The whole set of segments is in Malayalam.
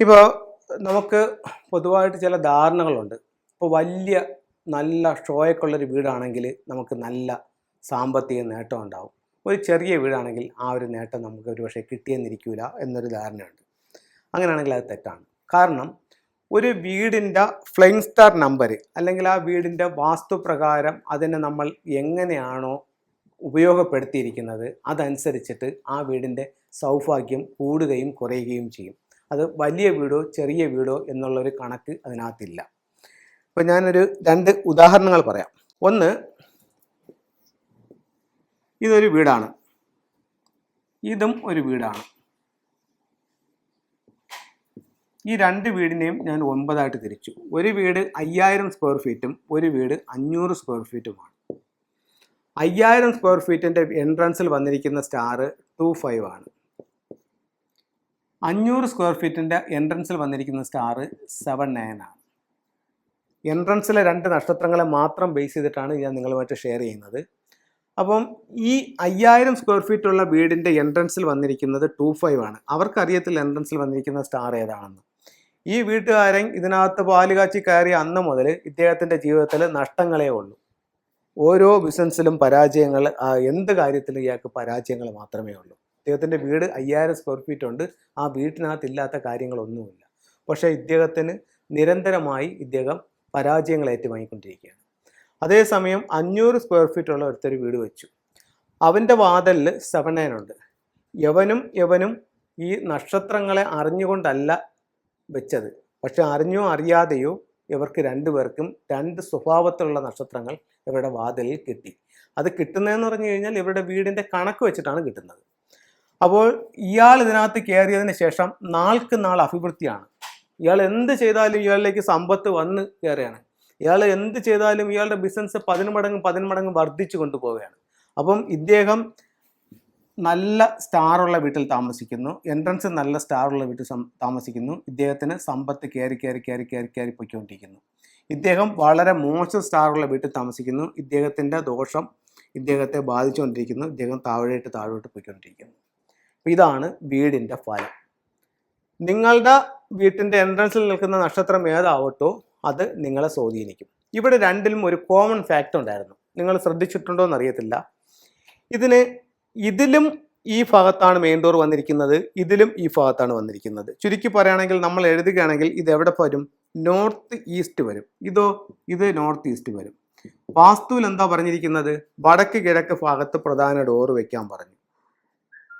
ഇപ്പോൾ നമുക്ക് പൊതുവായിട്ട് ചില ധാരണകളുണ്ട്. ഇപ്പോൾ വലിയ നല്ല ഷോയൊക്കെയുള്ളൊരു വീടാണെങ്കിൽ നമുക്ക് നല്ല സാമ്പത്തിക നേട്ടം ഉണ്ടാവും. ഒരു ചെറിയ വീടാണെങ്കിൽ ആ ഒരു നേട്ടം നമുക്ക് ഒരു പക്ഷേ കിട്ടിയെന്നിരിക്കില്ല എന്നൊരു ധാരണയുണ്ട്. അങ്ങനെയാണെങ്കിൽ അത് തെറ്റാണ്. കാരണം ഒരു വീടിന്റെ ഫ്ലൈങ് സ്റ്റാർ നമ്പർ അല്ലെങ്കിൽ ആ വീടിന്റെ വാസ്തുപ്രകാരം അതിനെ നമ്മൾ എങ്ങനെയാണോ ഉപയോഗപ്പെടുത്തിയിരിക്കുന്നത് അതനുസരിച്ചിട്ട് ആ വീടിന്റെ സൗഭാഗ്യം കൂടുകയും കുറയുകയും ചെയ്യും. അത് വലിയ വീടോ ചെറിയ വീടോ എന്നുള്ളൊരു കണക്ക് അതിനകത്തില്ല. അപ്പോൾ ഞാനൊരു രണ്ട് ഉദാഹരണങ്ങൾ പറയാം. ഒന്ന് ഇതൊരു വീടാണ്. ഇതും ഒരു വീടാണ്. ഈ രണ്ട് വീടിനെയും ഞാൻ ഒമ്പതായിട്ട് തിരിച്ചു. ഒരു വീട് അയ്യായിരം സ്ക്വയർ ഫീറ്റും ഒരു വീട് അഞ്ഞൂറ് സ്ക്വയർ ഫീറ്റുമാണ്. അയ്യായിരം സ്ക്വയർ ഫീറ്റിന്റെ എൻട്രൻസിൽ വന്നിരിക്കുന്ന സ്റ്റാർ ടു ഫൈവ് ആണ്. അഞ്ഞൂറ് സ്ക്വയർ ഫീറ്റിന്റെ എൻട്രൻസിൽ വന്നിരിക്കുന്ന സ്റ്റാർ സെവൻ നയൻ ആണ്. എൻട്രൻസിലെ രണ്ട് നക്ഷത്രങ്ങളെ മാത്രം ബേസ് ചെയ്തിട്ടാണ് ഞാൻ നിങ്ങളുമായിട്ട് ഷെയർ ചെയ്യുന്നത്. അപ്പം ഈ അയ്യായിരം സ്ക്വയർ ഫീറ്റ് ഉള്ള വീടിന്റെ എൻട്രൻസിൽ വന്നിരിക്കുന്നത് ടു ഫൈവ് ആണ്. അവർക്കറിയത്തില്ല എൻട്രൻസിൽ വന്നിരിക്കുന്ന സ്റ്റാർ ഏതാണെന്ന്. ഈ വീട്ടുകാരൻ ഇതിനകത്ത് പാലുകാച്ചി കയറി അന്ന് മുതൽ ഇദ്ദേഹത്തിന്റെ ജീവിതത്തിൽ നഷ്ടങ്ങളേ ഉള്ളൂ. ഓരോ ബിസിനസ്സിലും പരാജയങ്ങൾ എന്ത് കാര്യത്തിലും ഇയാൾക്ക് പരാജയങ്ങൾ മാത്രമേ ഉള്ളൂ. ഇദ്ദേഹത്തിന്റെ വീട് അയ്യായിരം സ്ക്വയർ ഫീറ്റ് ഉണ്ട്. ആ വീട്ടിനകത്ത് ഇല്ലാത്ത കാര്യങ്ങളൊന്നുമില്ല. പക്ഷേ ഇദ്ദേഹത്തിന് നിരന്തരമായി ഇദ്ദേഹം പരാജയങ്ങൾ ഏറ്റുവാങ്ങിക്കൊണ്ടിരിക്കുകയാണ്. അതേസമയം അഞ്ഞൂറ് സ്ക്വയർ ഫീറ്റ് ഉള്ള ഒരുത്തൊരു വീട് വെച്ചു. അവന്റെ വാതലിൽ സെവൻ നയൻ ഉണ്ട്. യവനും യവനും ഈ നക്ഷത്രങ്ങളെ അറിഞ്ഞുകൊണ്ടല്ല വെച്ചത്. പക്ഷെ അറിഞ്ഞോ അറിയാതെയോ ഇവർക്ക് രണ്ടുപേർക്കും രണ്ട് സ്വഭാവത്തിലുള്ള നക്ഷത്രങ്ങൾ ഇവരുടെ വാതിലിൽ കിട്ടി. അത് കിട്ടുന്നതെന്ന് പറഞ്ഞു കഴിഞ്ഞാൽ ഇവരുടെ വീടിന്റെ കണക്ക് വെച്ചിട്ടാണ് കിട്ടുന്നത്. അപ്പോൾ ഇയാൾ ഇതിനകത്ത് കയറിയതിന് ശേഷം നാൾക്ക് നാൾ അഭിവൃദ്ധിയാണ്. ഇയാൾ എന്ത് ചെയ്താലും ഇയാളിലേക്ക് സമ്പത്ത് വന്ന് കയറുകയാണ്. ഇയാൾ എന്ത് ചെയ്താലും ഇയാളുടെ ബിസിനസ് പതിനുമടങ്ങ് പതിനുമടങ്ങ് വർദ്ധിച്ചു കൊണ്ടുപോവുകയാണ്. അപ്പം ഇദ്ദേഹം നല്ല സ്റ്റാറുള്ള വീട്ടിൽ താമസിക്കുന്നു. എൻട്രൻസ് നല്ല സ്റ്റാറുള്ള വീട്ടിൽ താമസിക്കുന്നു. ഇദ്ദേഹത്തിന് സമ്പത്ത് കയറി കയറി കയറി കയറി കയറി പൊയ്ക്കൊണ്ടിരിക്കുന്നു. ഇദ്ദേഹം വളരെ മോശം സ്റ്റാറുള്ള വീട്ടിൽ താമസിക്കുന്നു. ഇദ്ദേഹത്തിന്റെ ദോഷം ഇദ്ദേഹത്തെ ബാധിച്ചുകൊണ്ടിരിക്കുന്നു. ഇദ്ദേഹം താഴോട്ട് താഴോട്ട് പോയിക്കൊണ്ടിരിക്കുന്നു. ഇതാണ് വീടിന്റെ ഫലം. നിങ്ങളുടെ വീട്ടിന്റെ എൻട്രൻസിൽ നിൽക്കുന്ന നക്ഷത്രം ഏതാവട്ടോ അത് നിങ്ങളെ സ്വാധീനിക്കും. ഇവിടെ രണ്ടിലും ഒരു കോമൺ ഫാക്റ്റ് ഉണ്ടായിരുന്നു. നിങ്ങൾ ശ്രദ്ധിച്ചിട്ടുണ്ടോ എന്നറിയത്തില്ല. ഇതിന് ഇതിലും ഈ ഭാഗത്താണ് മെയിൻ ഡോർ വന്നിരിക്കുന്നത് ഇതിലും ഈ ഭാഗത്താണ് വന്നിരിക്കുന്നത്. ചുരുക്കി പറയുകയാണെങ്കിൽ നമ്മൾ എഴുതുകയാണെങ്കിൽ ഇത് എവിടെ വരും? നോർത്ത് ഈസ്റ്റ് വരും. ഇതോ ഇത് നോർത്ത് ഈസ്റ്റ് വരും. വാസ്തുവിൽ എന്താ പറഞ്ഞിരിക്കുന്നത്? വടക്ക് കിഴക്ക് ഭാഗത്ത് പ്രധാന ഡോർ വെക്കാൻ പറഞ്ഞു.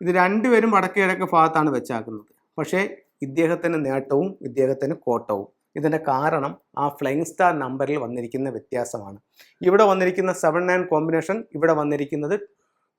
ഇത് രണ്ടുപേരും വടക്കേ കിഴക്ക് ഭാഗത്താണ് വെച്ചാക്കുന്നത്. പക്ഷേ ഇദ്ദേഹത്തിന് നേട്ടവും ഇദ്ദേഹത്തിന് കോട്ടവും. ഇതിന്റെ കാരണം ആ ഫ്ലൈങ് സ്റ്റാർ നമ്പറിൽ വന്നിരിക്കുന്ന വ്യത്യാസമാണ്. ഇവിടെ വന്നിരിക്കുന്ന സെവൻ നയൻ കോമ്പിനേഷൻ ഇവിടെ വന്നിരിക്കുന്നത്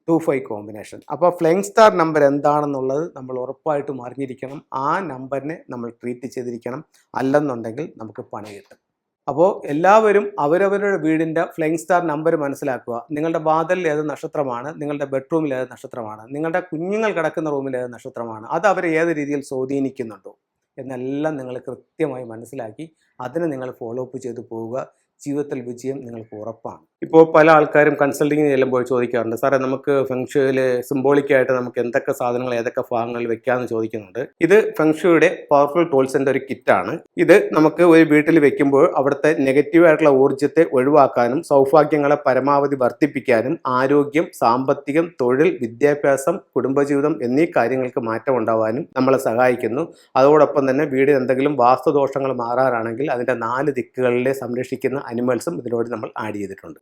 ടു ഫൈവ് കോമ്പിനേഷൻ അപ്പോൾ ഫ്ലൈങ് സ്റ്റാർ നമ്പർ എന്താണെന്നുള്ളത് നമ്മൾ ഉറപ്പായിട്ടും അറിഞ്ഞിരിക്കണം. ആ നമ്പറിനെ നമ്മൾ ട്രീറ്റ് ചെയ്തിരിക്കണം. അല്ലെന്നുണ്ടെങ്കിൽ നമുക്ക് പണി കിട്ടും. അപ്പോൾ എല്ലാവരും അവരവരുടെ വീടിന്റെ ഫ്ലൈങ് സ്റ്റാർ നമ്പർ മനസ്സിലാക്കുക. നിങ്ങളുടെ വാതിലിൽ ഏത് നക്ഷത്രമാണ്? നിങ്ങളുടെ ബെഡ്റൂമിൽ ഏത് നക്ഷത്രമാണ്? നിങ്ങളുടെ കുഞ്ഞുങ്ങൾ കിടക്കുന്ന റൂമിൽ ഏത് നക്ഷത്രമാണ്? അത് അവരെ ഏത് രീതിയിൽ സ്വാധീനിക്കുന്നുണ്ടോ? എന്നെല്ലാം നിങ്ങൾ കൃത്യമായി മനസ്സിലാക്കി അതിനെ നിങ്ങൾ ഫോളോ അപ്പ് ചെയ്തു പോവുക. ജീവിതത്തിൽ വിജയം നിങ്ങൾക്ക് ഉറപ്പാണ്. ഇപ്പോൾ പല ആൾക്കാരും കൺസൾട്ടിങ്ങിന് ചെല്ലുമ്പോൾ ചോദിക്കാറുണ്ട് സാറേ നമുക്ക് ഫെങ്ഷുവിൽ സിംബോളിക്കായിട്ട് നമുക്ക് എന്തൊക്കെ സാധനങ്ങൾ ഏതൊക്കെ ഭാഗങ്ങളിൽ വെക്കാമെന്ന് ചോദിക്കുന്നുണ്ട്. ഇത് ഫെങ്ഷുയുടെ പവർഫുൾ ടൂൾസിന്റെ ഒരു കിറ്റാണ് ഇത് നമുക്ക് ഒരു വീട്ടിൽ വെക്കുമ്പോൾ അവിടുത്തെ നെഗറ്റീവായിട്ടുള്ള ഊർജത്തെ ഒഴിവാക്കാനും സൗഭാഗ്യങ്ങളെ പരമാവധി വർദ്ധിപ്പിക്കാനും ആരോഗ്യം സാമ്പത്തികം തൊഴിൽ വിദ്യാഭ്യാസം കുടുംബജീവിതം എന്നീ കാര്യങ്ങൾക്ക് മാറ്റം ഉണ്ടാവാനും നമ്മളെ സഹായിക്കുന്നു. അതോടൊപ്പം തന്നെ വീടിന് എന്തെങ്കിലും വാസ്തുദോഷങ്ങൾ മാറാറാണെങ്കിൽ അതിന്റെ നാല് ദിക്കുകളിലെ സംരക്ഷിക്കുന്ന അനിമൽസും ഇതിനോട് നമ്മൾ ആഡ് ചെയ്തിട്ടുണ്ട്.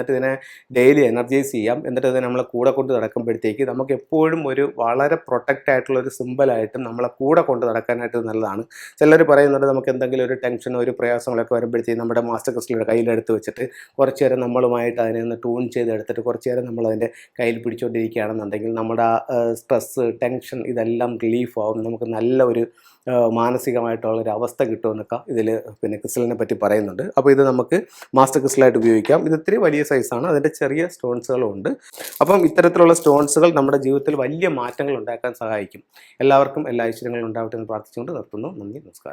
എന്നിട്ട് ഇതിനെ ഡെയിലി എനർജൈസ് ചെയ്യാം. എന്നിട്ട് ഇതിനെ നമ്മളെ കൂടെ കൊണ്ട് നടക്കുമ്പോഴത്തേക്ക് നമുക്ക് എപ്പോഴും ഒരു വളരെ പ്രൊട്ടക്റ്റ് ആയിട്ടുള്ള ഒരു സിമ്പിളായിട്ടും നമ്മളെ കൂടെ കൊണ്ട് നടക്കാനായിട്ട് നല്ലതാണ്. ചിലർ പറയുന്നുണ്ട് നമുക്ക് എന്തെങ്കിലും ഒരു ടെൻഷനോ ഒരു പ്രയാസങ്ങളൊക്കെ വരുമ്പോഴത്തേക്കും നമ്മുടെ മാസ്റ്റർ ക്രിസ്റ്റലിന്റെ കയ്യിലെടുത്ത് വെച്ചിട്ട് കുറച്ച് നേരം നമ്മളുമായിട്ട് അതിനെ ഒന്ന് ട്യൂൺ ചെയ്ത് എടുത്തിട്ട് കുറച്ച് നേരം നമ്മൾ അതിന്റെ കയ്യിൽ പിടിച്ചുകൊണ്ടിരിക്കുകയാണെന്നുണ്ടെങ്കിൽ നമ്മുടെ സ്ട്രെസ്സ് ടെൻഷൻ ഇതെല്ലാം റിലീഫ് ആവും. നമുക്ക് നല്ല ഒരു ആ, മാനസികമായിട്ടുള്ള ഒരു അവസ്ഥ കിട്ടുമെന്നൊക്കെ ഇതിൽ പിന്നെ ക്രിസ്റ്റലിനെ പറ്റി പറയുന്നുണ്ട്. അപ്പോൾ ഇത് നമുക്ക് മാസ്റ്റർ ക്രിസ്റ്റലായിട്ട് ഉപയോഗിക്കാം. ഇത് ഇത്തിരി വലിയ സൈസാണ്. അതിന്റെ ചെറിയ സ്റ്റോൺസുകളും ഉണ്ട് അപ്പം ഇത്തരത്തിലുള്ള സ്റ്റോൺസുകൾ നമ്മുടെ ജീവിതത്തിൽ വലിയ മാറ്റങ്ങൾ ഉണ്ടാക്കാൻ സഹായിക്കും. എല്ലാവർക്കും എല്ലാ ഐശ്വര്യങ്ങളും ഉണ്ടാവട്ടെ എന്ന് പ്രാർത്ഥിച്ചുകൊണ്ട് നിർത്തുന്നു. നന്ദി നമസ്കാരം.